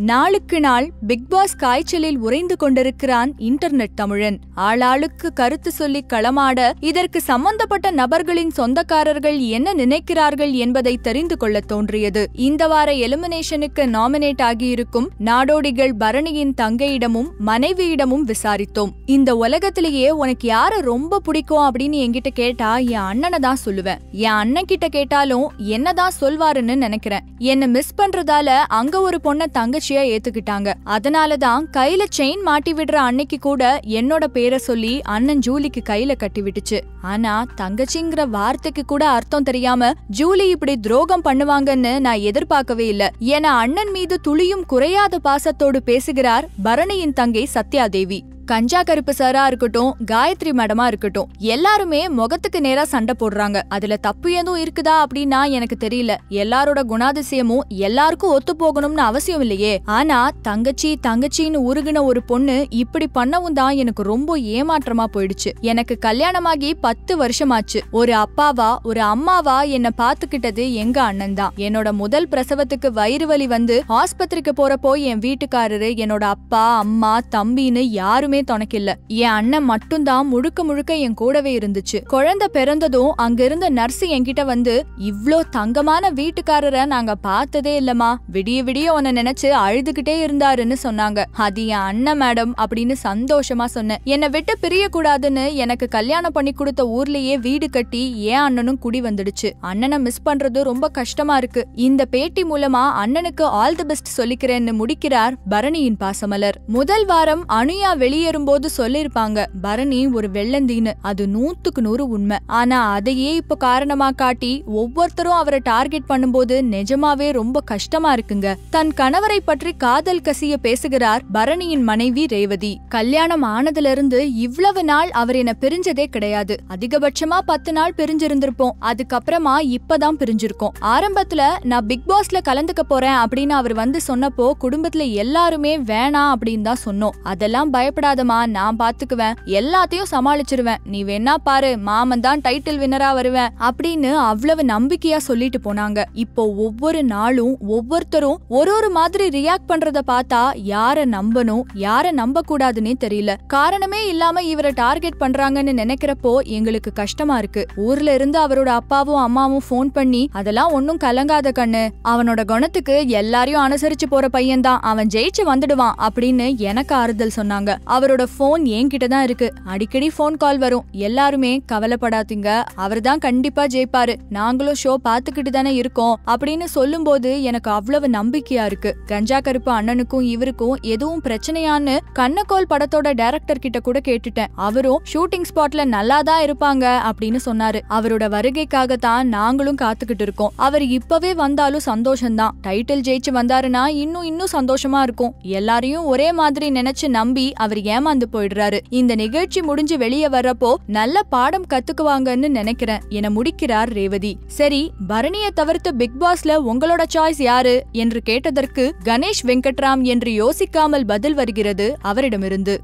நாளுக்கு நாள் big pass காய்ச்சலில் உறைந்து கொண்டிருக்கிறான் இன்டர்நெட் தமிழன். ஆளாளுக்கு கருத்து சொல்லி களமாட இதற்கு சம்பந்தப்பட்ட நபர்களின் சொந்தக்காரர்கள் என்ன நினைக்கிறார்கள் என்பதை தெரிந்து கொள்ள தோன்றியது. இந்த வார எலிமினேஷனுக்கு நாமினேட் ஆகியிருக்கும் நாடோடிகள் பரணியின் தங்கையிடமும் மனைவியிடமும் விசாரித்தோம். இந்த உலகத்திலேயே உனக்கு யார ரொம்ப பிடிக்கும் அப்படின்னு என்கிட்ட கேட்டா என் அண்ணனை தான் சொல்லுவேன். என் அண்ணன் கிட்ட கேட்டாலும் என்னதான் சொல்வாருன்னு நினைக்கிறேன். என்ன மிஸ் பண்றதால அங்க ஒரு பொண்ண சாட்சியா ஏத்துக்கிட்டாங்க. அதனாலதான் கையில செயின் மாட்டி விடுற அன்னைக்கு கூட என்னோட பேரை சொல்லி அண்ணன் ஜூலிக்கு கையில கட்டி விட்டுச்சு. ஆனா தங்கச்சிங்கிற வார்த்தைக்கு கூட அர்த்தம் தெரியாம ஜூலி இப்படி துரோகம் பண்ணுவாங்கன்னு நான் எதிர்பார்க்கவே இல்ல. என அண்ணன் மீது துளியும் குறையாத பாசத்தோடு பேசுகிறார் பரணியின் தங்கை சத்யாதேவி. கஞ்சா கருப்பு சாரா இருக்கட்டும் காயத்ரி மேடமா இருக்கட்டும் எல்லாருமே முகத்துக்கு நேரா சண்டை போடுறாங்க. அதுல தப்பு எதுவும் இருக்குதா அப்படின்னா எனக்கு தெரியல. எல்லாரோட குணாதிசயமும் எல்லாருக்கும் ஒத்து போகணும்னு அவசியம் இல்லையே. ஆனா தங்கச்சி தங்கச்சின்னு உருகின ஒரு பொண்ணு இப்படி பண்ணவும் தான் எனக்கு ரொம்ப ஏமாற்றமா போயிடுச்சு. எனக்கு கல்யாணமாகி பத்து வருஷமாச்சு. ஒரு அப்பாவா ஒரு அம்மாவா என்ன பாத்துக்கிட்டது எங்க அண்ணன் தான். என்னோட முதல் பிரசவத்துக்கு வயிறு வலி வந்து ஆஸ்பத்திரிக்கு போறப்போ என் வீட்டுக்காரரு என்னோட அப்பா அம்மா தம்பின்னு யாருமே துணைக்கில்ல. என் அண்ணன் மட்டும்தான் முழுக்க முழுக்க என் கூடவே இருந்துச்சு. குழந்தை பிறந்ததும் அங்க இருந்த நர்ஸ் என்கிட்ட வந்து இவ்ளோ தங்கமான வீட்டுக்காரரை நாங்க பார்த்ததே இல்லம்மா. விடிய விடிய உன்னை நினைச்சு அழுதுகிட்டே இருந்தாருன்னு சொன்னாங்க. அது என் அண்ணன் மேடம் அப்படின்னு சந்தோஷமா சொன்னேன் என்னை விட்டு பிரிய கூடாதுன்னு எனக்கு கல்யாணம் பண்ணி கொடுத்த ஊர்லயே வீடு கட்டி என் அண்ணனும் குடி வந்துடுச்சு. அண்ணனை மிஸ் பண்றது ரொம்ப கஷ்டமா இருக்கு. இந்த பேட்டி மூலமா அண்ணனுக்கு ஆல் தி பெஸ்ட் சொல்லிக்கிறேன்னு முடிக்கிறார் பரணியின் பாசமலர். முதல் வாரம் அனுயா வெளியே குடியேறும்போது சொல்லிருப்பாங்க பரணி ஒரு வெள்ளந்தீன்னு அது நூத்துக்கு நூறு உண்மை. ஆனா அதையே இப்ப காரணமா காட்டி ஒவ்வொருத்தரும் அவரை டார்கெட் பண்ணும்போது நிஜமாவே ரொம்ப கஷ்டமா இருக்குங்க. தன் கணவரை பற்றி காதல் கசிய பேசுகிறார் பரணியின் மனைவி ரேவதி. கல்யாணம் ஆனதுல இருந்து இவ்வளவு நாள் அவர் என்ன பிரிஞ்சதே கிடையாது. அதிகபட்சமா பத்து நாள் பிரிஞ்சிருந்திருப்போம். அதுக்கப்புறமா இப்பதான் பிரிஞ்சிருக்கோம். ஆரம்பத்துல நான் பிக் பாஸ்ல கலந்துக்க போறேன் அப்படின்னு அவர் வந்து சொன்னப்போ குடும்பத்துல எல்லாருமே வேணாம் அப்படின்னு தான் சொன்னோம். அதெல்லாம் பயப்படாத பயப்படாதமா நான் பாத்துக்குவேன். எல்லாத்தையும் சமாளிச்சிருவேன். நீ வேணா பாரு மாமன் தான் டைட்டில் வின்னரா வருவேன் அப்படின்னு அவ்வளவு நம்பிக்கையா சொல்லிட்டு போனாங்க. இப்போ ஒவ்வொரு நாளும் ஒவ்வொருத்தரும் ஒரு ஒரு மாதிரி ரியாக்ட் பண்றத பார்த்தா யார நம்பணும் யார நம்ப கூடாதுன்னே தெரியல. காரணமே இல்லாம இவரை டார்கெட் பண்றாங்கன்னு நினைக்கிறப்போ எங்களுக்கு கஷ்டமா இருக்கு. ஊர்ல இருந்து அவரோட அப்பாவும் அம்மாவும் போன் பண்ணி அதெல்லாம் ஒன்னும் கலங்காத கண்ணு. அவனோட குணத்துக்கு எல்லாரையும் அனுசரிச்சு போற பையன்தான். அவன் ஜெயிச்சு வந்துடுவான் அப்படின்னு எனக்கு ஆறுதல் சொன்னாங்க. அவரோட ஃபோன் என்கிட்ட தான் இருக்கு. அடிக்கடி ஃபோன் கால் வரும். எல்லாருமே கவலைப்படாதீங்க. அவர் தான் கண்டிப்பா ஜெயிப்பாரு. நாங்களும் ஷோ பாத்துக்கிட்டு தானே இருக்கோம். அப்படின்னு சொல்லும்போது எனக்கு அவ்வளவு நம்பிக்கையா இருக்கு. கஞ்சா கருப்பு அண்ணனுக்கும் இவருக்கும் எதுவும் பிரச்சனையான்னு கண்ணக்கோல் படத்தோட டைரக்டர் கிட்ட கூட கேட்டுட்டேன். அவரும் ஷூட்டிங் ஸ்பாட்ல நல்லா தான் இருப்பாங்க அப்படின்னு சொன்னாரு. அவரோட வருகைக்காக தான் நாங்களும் காத்துக்கிட்டு இருக்கோம். அவர் இப்பவே வந்தாலும் சந்தோஷம்தான். டைட்டில் ஜெயிச்சு வந்தாருன்னா இன்னும் இன்னும் சந்தோஷமா இருக்கும். எல்லாரையும் ஒரே மாதிரி நினைச்சு நம்பி அவர் ஏன் ஏமாந்து போயிடுறாரு. இந்த நிகழ்ச்சி முடிஞ்சு வெளியே வர்றப்போ நல்ல பாடம் கத்துக்குவாங்கன்னு நினைக்கிறேன் என முடிக்கிறார் ரேவதி. சரி பரணிய தவிர்த்து பிக் பாஸ்ல உங்களோட சாய்ஸ் யாரு? என்று கேட்டதற்கு கணேஷ் வெங்கட்ராம் என்று யோசிக்காமல் பதில் வருகிறது அவரிடமிருந்து.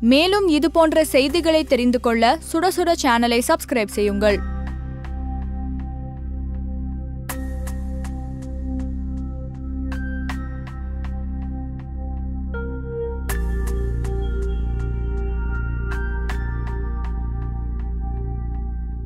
மேலும் இது போன்ற செய்திகளை தெரிந்து கொள்ள சுட சுட சேனலை சப்ஸ்கிரைப் செய்யுங்கள்.